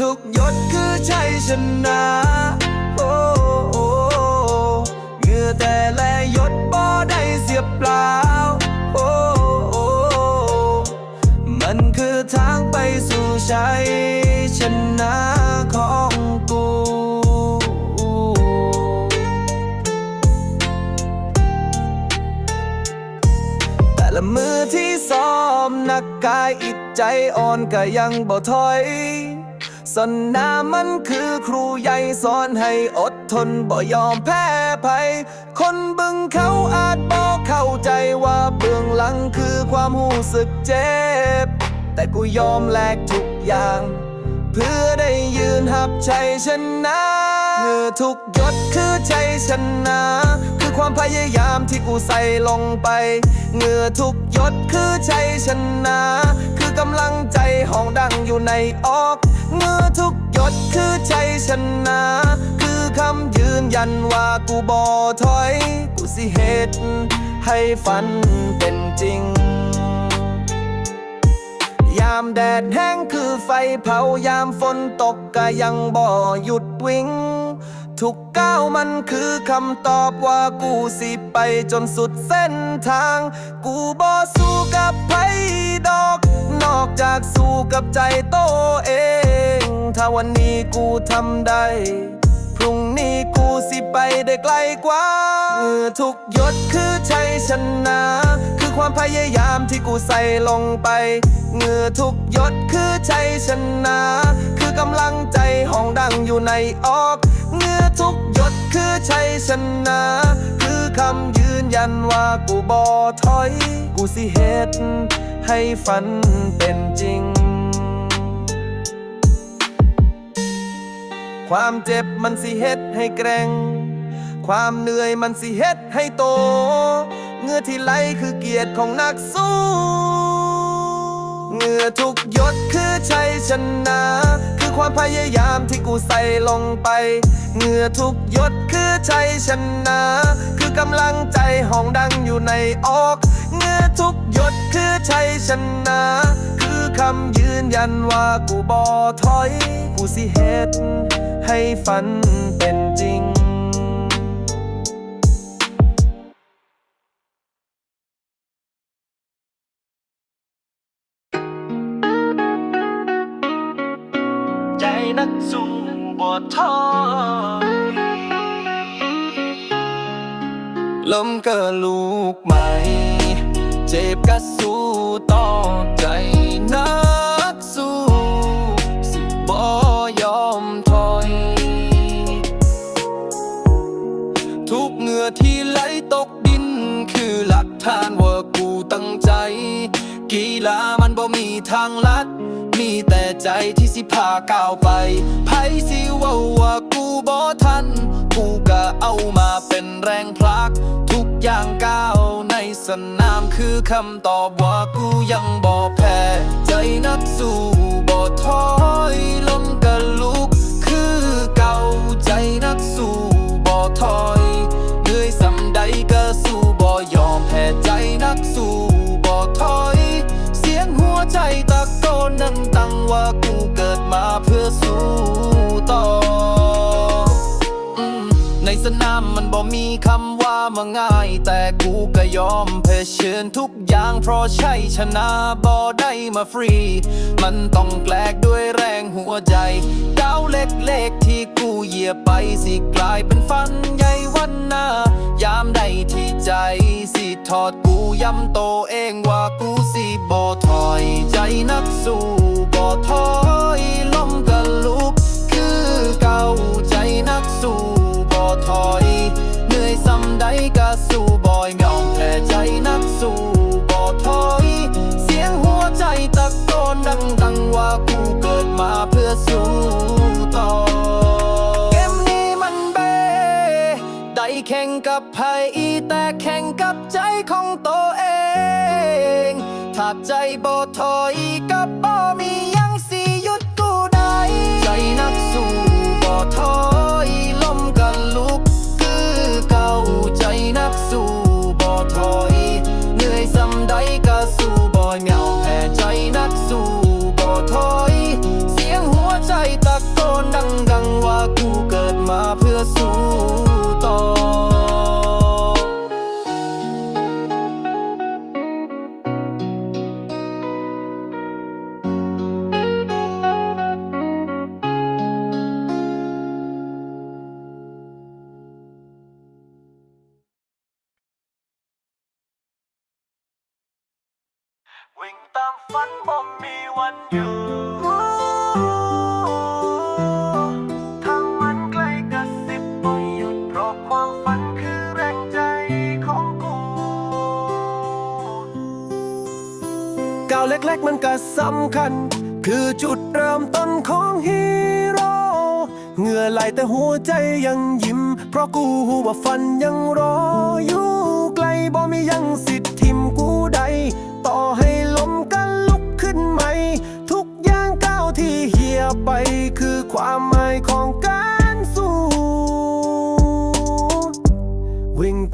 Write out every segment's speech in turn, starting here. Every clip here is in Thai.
ทุกหยดคือชัยชนะโอ้โอเหงื่อแต่และหยดบ่ได้เสียเปล่าโอ้โอมันคือทางไปสู่ชัยชนะของกูแต่ละมือที่ซ้อมนักกายอิดใจอ่อนก็ยังบ่ถอย สนนามันคือครูใหญ่สอนให้อดทนบ่ยอมแพ้ภัย คนบึงเขาอาจบ่เข้าใจว่าเบื้องหลังคือความหูสึกเจ็บ แต่กูยอมแลกทุกอย่าง เพื่อได้ยืนหับชัยชนะเหงื่อทุกหยดคือชัยชนะ คือความพยายามที่กูใส่ลงไปเหงื่อทุกหยดคือชัยชนะ คือกำลังใจห้องดังอยู่ในออกเหงื่อทุกหยดคือชัยชนะ คือคำยืนยันว่ากูบ่ถอย กูสิเหตุให้ฝันเป็นจริงามแดดแห้งคือไฟเผายามฝนตกก็ยังบ่หยุดวิ่ง ทุกก้าวมันคือคำตอบว่ากูสิไปจนสุดเส้นทาง กูบ่สู้กับไผดอก นอกจากสู้กับใจโตเอง ถ้าวันนี้กูทำได้ กูสิไปได้ไกลกว่าเงื่อทุกยดคือชัยชนะ คือความพยายามที่กูใส่ลงไปเงื่อทุกยดคือชัยชนะ คือกำลังใจห้องดังอยู่ในออกเงื่อทุกยดคือชัยชนะ คือคำยืนยันว่ากูบ่ถอย กูสิเหตุให้ฝันเป็นจริง ความเจ็บมันสิเฮ็ดให้แกร่ง ความเหนื่อยมันสิเฮ็ดให้โตเงื่อที่ไหลคือเกียรติของนักสู้เงื่อทุกยดคือชัยชนะ คือความพยายามที่กูใส่ลงไปเงื่อทุกยดคือชัยชนะ คือกำลังใจห้องดังอยู่ในออกเงื่อทุกยดคือชัยชนะ คือคำยืนยันว่ากูบ่ถอย กูสิเฮ็ด ให้ฝันเป็นจริงใจนักสู้บ่ท้อลมก็ลูกใหม่ เจ็บก็สู้ต่อใจือที่ไหลตกดิน คือหลักฐานว่ากูตั้งใจ กีฬามันบ่มีทางลัด มีแต่ใจที่สิพาก้าวไปไผสิว่าว่ากูบ่ทัน กูก็เอามาเป็นแรงพลัก ทุกอย่างก้าวในสนามคือคำตอบว่ากูยังบ่แพ้ ใจนักสู้บ่ถอยลมก็ลุ อสู้ต่อ ในสนามมันบ่มีคำว่ามาง่าย แต่กูก็ยอมเผชิญทุกอย่างเพราะใช่ชนะบ่ได้มาฟรี มันต้องแกลกด้วยแรงหัวใจก้าวเล็กๆที่กูเหยียบไปสิกลายเป็นฝันใหญ่วันหน้ายามใดที่ใจสิทอดกูย้ำโตเองว่ากูสิบ่ถอยใจนักสู้บ่ถอ สู้ต่อ เกมนี้มันเบได้แข่งกับไพ่แต่แข่งกับใจของตัวเอง ถ้าใจบ่ถอยกับบ่ เล็กๆมันก็สำคัญ คือจุดเริ่มต้นของฮีโร่เหงื่อไหลแต่หัวใจยังยิ้ม เพราะกูหูว่าฟันยังรออยู่ไกลบ่มียังสิทธิ์ทิมกูใด ต่อให้ล้มกันลุกขึ้นใหม่ ทุกอย่างก้าวที่เหียไปคือความหมายของ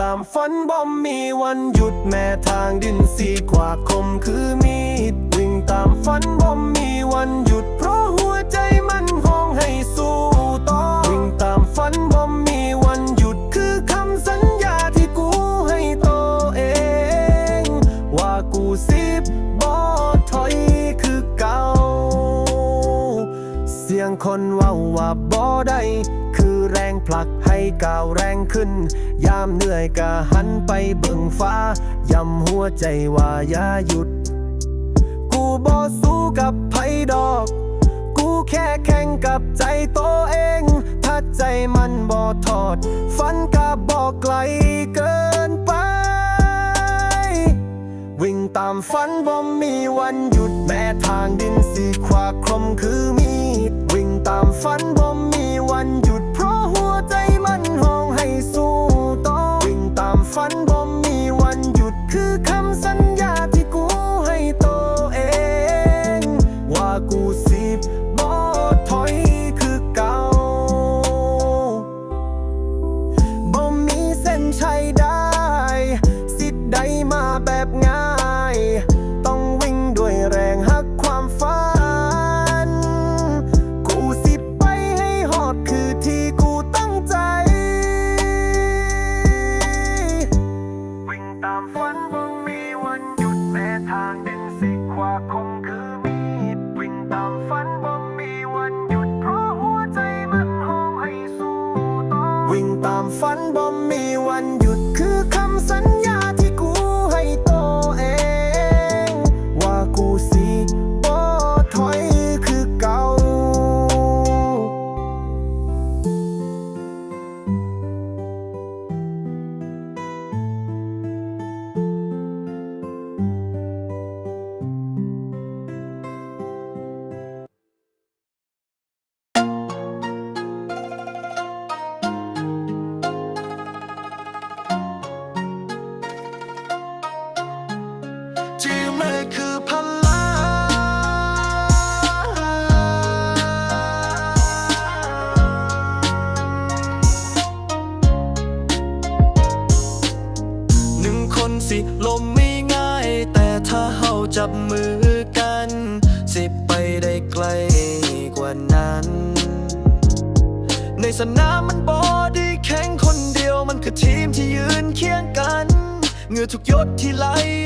ตามฝันบ่มีวันหยุดแม้ทางดินสีกว่าคมคือมีด วิ่งตามฝันบ่มีวันหยุด เพราะหัวใจมันห้องให้สู้ต่อวิ่งตามฝันบ่มีวันหยุดคือคำสัญญาที่กูให้ตัวเอง ว่ากูสิบบ่ถอยคือเก่า เสียงคนเว่าว่าบ่ได้คือแรงผลักให้ก้าวแรงขึ้น ยามเหนื่อยก็หันไปเบิ่งฟ้า ย้ำหัวใจว่าอย่าหยุด กูบ่สู้กับไผดอก กูแค่แข่งกับใจตัวเอง ถ้าใจมันบ่ทอด ฝันก็บ่ไกลเกินไป วิ่งตามฝันบ่มีวันหยุดแม้ทางดินสีขวาคมคือมีด วิ่งตามฝันบ่มีวันหยุด เพราะหัวใจมันห้องให้สู้ ฝันบ่มี ฝันบ่มีวันหยุดคือคำสัญญา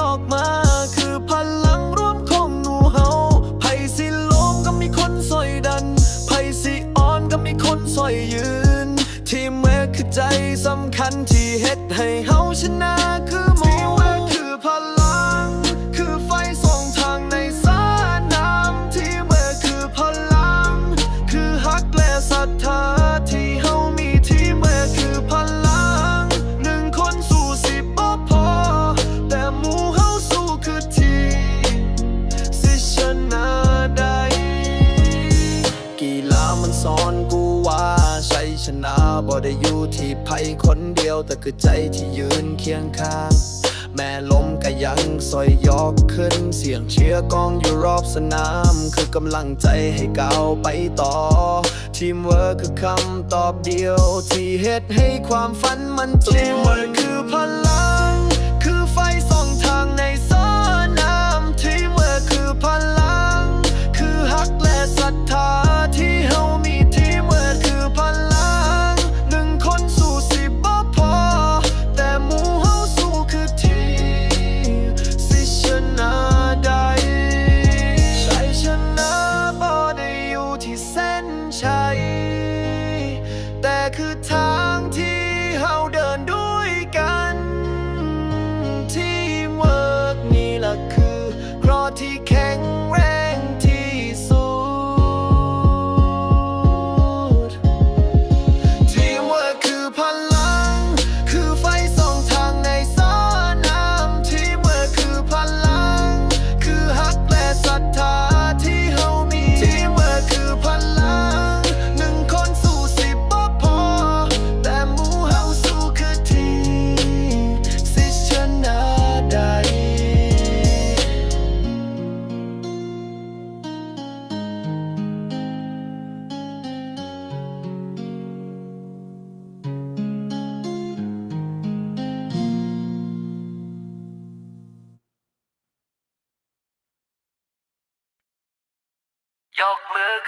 ออกมา คือพลังร่วมของหนูเฮาไผสิลมก็มีคนสอยดันไผสิอ่อนก็มีคนสอยยืน ทีมเวิร์คคือใจสำคัญที่เฮ็ดให้เฮาชนะ ชนะบ่ได้อยู่ที่ไผคนเดียว แต่คือใจที่ยืนเคียงข้าง แม่ล้มก็ยังซอยยอกขึ้น เสียงเชียร์กองอยู่รอบสนาม คือกำลังใจให้ก้าวไปต่อ ทีมเวิร์คคือคำตอบเดียว ที่เฮ็ดให้ความฝันมันทีมเวิร์คคือพลัง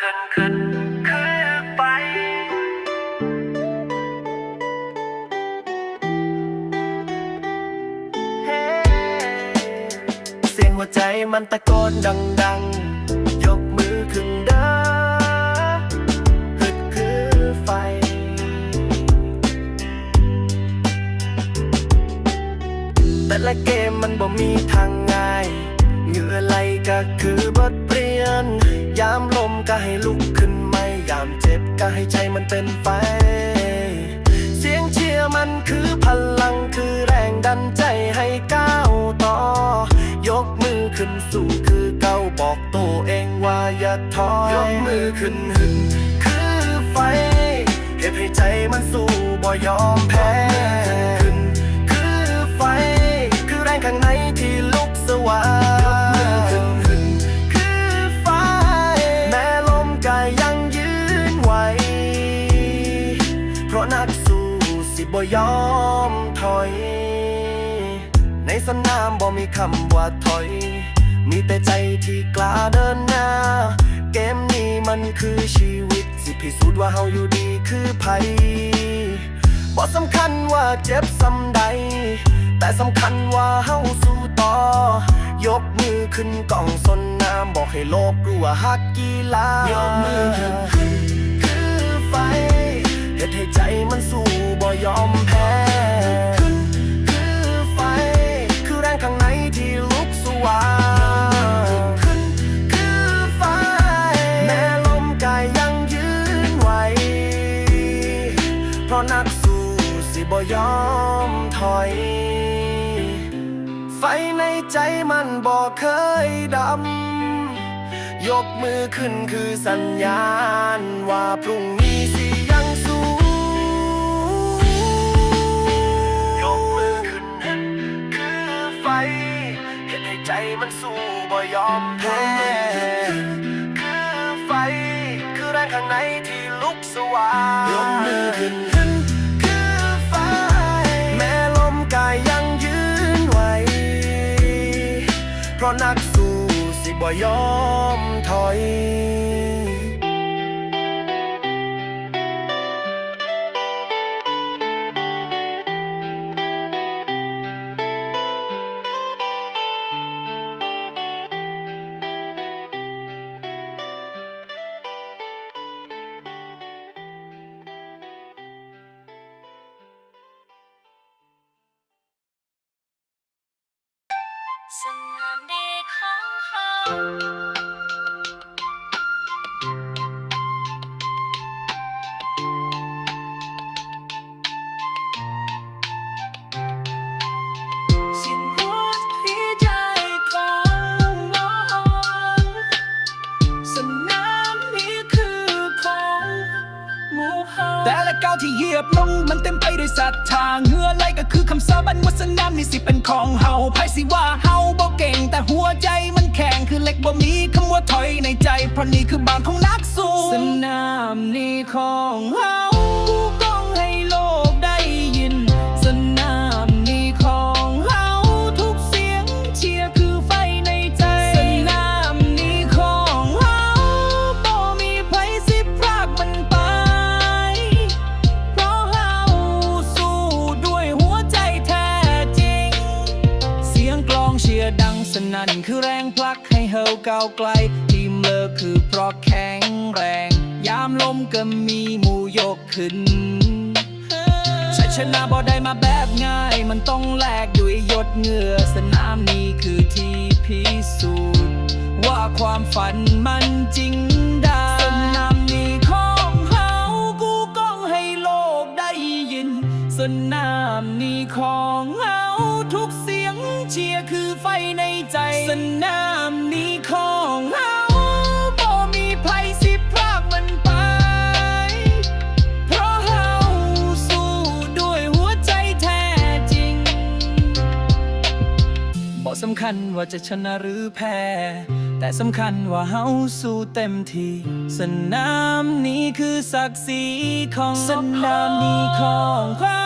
ขึ้นขึ้นคือไป เสียงหัวใจมันตะโกนดัง ๆ ยกมือขึ้นเด้อฮึดคือไฟ แต่ละเกมมันบ่มีทางง่ายเหงื่อไหลก็คือบทามลมก็ให้ลุกขึ้นไม่ยามเจ็บก็ให้ใจมันเป็นไฟ เสียงเชียร์มันคือพลังคือแรงดันใจให้ก้าวต่อ ยกมือขึ้นสู่คือเก้าบอกตัวเองว่าอย่าถอยยกมือขึ้นหึนคือไฟเหตุให้ใจมันสู้บ่ยอมแพ้ บ่ยอมถอย ในสนามบ่มีคำว่าถอย มีแต่ใจที่กล้าเดินหน้า เกมนี้มันคือชีวิต สิพิสูจน์ว่าเฮาอยู่ดีคือไผบ่สำคัญว่าเจ็บสำใด แต่สำคัญว่าเฮาสู้ต่อ ยกมือขึ้นกล่องสนน้ำบอกให้โลกรู้ว่าฮักกีฬายกมือขึ้นคือไฟ เหตุให้ใจมันสู้บ่ยอมแพ้ขึ้นคือไฟ คือแรงข้างในที่ลุกสว่างขึ้นคือไฟ แม้ลมกายยังยืนไหว เพราะนักสู้สิบ่ยอมถอย ไฟในใจมันบ่เคยดำ ยกมือขึ้นคือสัญญาณว่าพรุ่งนี้ มันสู้บ่ยอมแพ้คือไฟ คือแรงข้างในที่ลุกสว่างยกมือขึ้นคือไฟ แม้ลมกายยังยืนไหว เพราะนักสู้สิบ่ยอมถอยาสนามนี่สิเป็นของเฮาไพ่สิว่าเฮาบ่เก่ง แต่หัวใจมันแข็งคือเล็กบ่มีคำว่าถอยในใจ เพราะนี่คือบ้านของนักสู้สนามนี่ของเฮา ก้าวไกล ทีมเลิกคือเพราะแข็งแรง ยามลมก็มีหมู่ยกขึ้นชัยชนะบ่ได้มาแบบง่าย มันต้องแลกด้วยหยดเหงื่อสนามนี้คือที่พิสูจน์ว่าความฝันมันจริงได้สนามนี้ของเฮากูก้องให้โลกได้ยิน สนามนี้ของเฮาทุกเสียงเชียร์คือไฟในใจสนามำคัญว่าจะชนะหรือแพ้ แต่สำคัญว่าเฮาสู้เต็มที่สนามนี้คือศักดิ์ศรีของสนามนี้ของเรา